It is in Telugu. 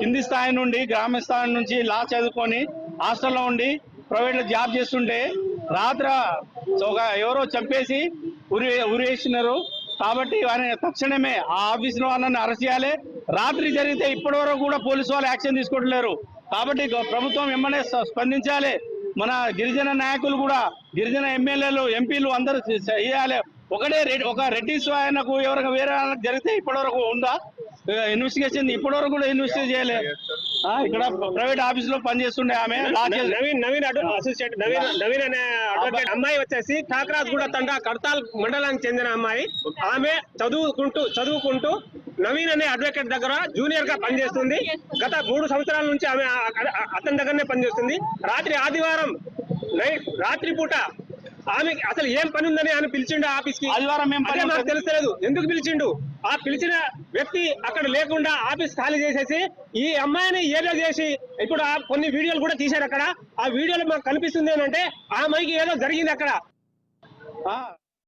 కింది స్థాయి నుండి గ్రామ స్థాయి నుంచి లా చదువుకొని హాస్టల్లో ఉండి ప్రైవేట్లో జాబ్ చేస్తుంటే రాత్ర ఒక ఎవరో చంపేసి ఉరి ఉరేసినారు కాబట్టి వారిని తక్షణమే ఆ ఆఫీసులో వాళ్ళని అరెస్ట్ చేయాలి. రాత్రి జరిగితే ఇప్పటి వరకు కూడా పోలీసు వాళ్ళు యాక్షన్ తీసుకోవట్లేరు. కాబట్టి ప్రభుత్వం ఎమ్మెల్యే స్పందించాలి. మన గిరిజన నాయకులు కూడా గిరిజన ఎమ్మెల్యేలు ఎంపీలు అందరూ చేయాలి. ఒకటే రెడ్డి ఒక రెడ్డి ఆయనకు ఎవరికి వేరే వాళ్ళకి జరిగితే ఇప్పటివరకు ఉందా? ఇన్వెస్టిగేషన్ ఇప్పటి వరకు కూడా ఇన్వెస్టిగేట్ చేయలే. ఇక్కడ ప్రైవేట్ ఆఫీస్లో పనిచేస్తుండే ఆమె. నవీన్ నవీన్ నవీన్ నవీన్ అనే అడ్వకేట్ అమ్మాయి వచ్చేసి కాకరాజ్ కూడా తండా కడతాల్ మండలానికి చెందిన అమ్మాయి. ఆమె చదువుకుంటూ చదువుకుంటూ నవీన్ అనే అడ్వకేట్ దగ్గర జూనియర్గా పనిచేస్తుంది. గత మూడు సంవత్సరాల నుంచి ఆమె అతని దగ్గరనే పనిచేస్తుంది. రాత్రి ఆదివారం నైట్ రాత్రి పూట ఆమె అసలు ఏం పని ఉందని ఆమె పిలిచిండు ఆఫీస్కి ఆదివారం మాకు ఉంటుంది? తెలుస్తలేదు. ఎందుకు పిలిచిండు? ఆ పిలిచిన వ్యక్తి అక్కడ లేకుండా ఆఫీస్ ఖాళీ చేసేసి ఈ అమ్మాయిని ఏదో చేసి ఇప్పుడు కొన్ని వీడియోలు కూడా తీశారు అక్కడ. ఆ వీడియోలో మాకు కనిపిస్తుంది ఏంటంటే ఆ అమ్మాయికి ఏదో జరిగింది అక్కడ.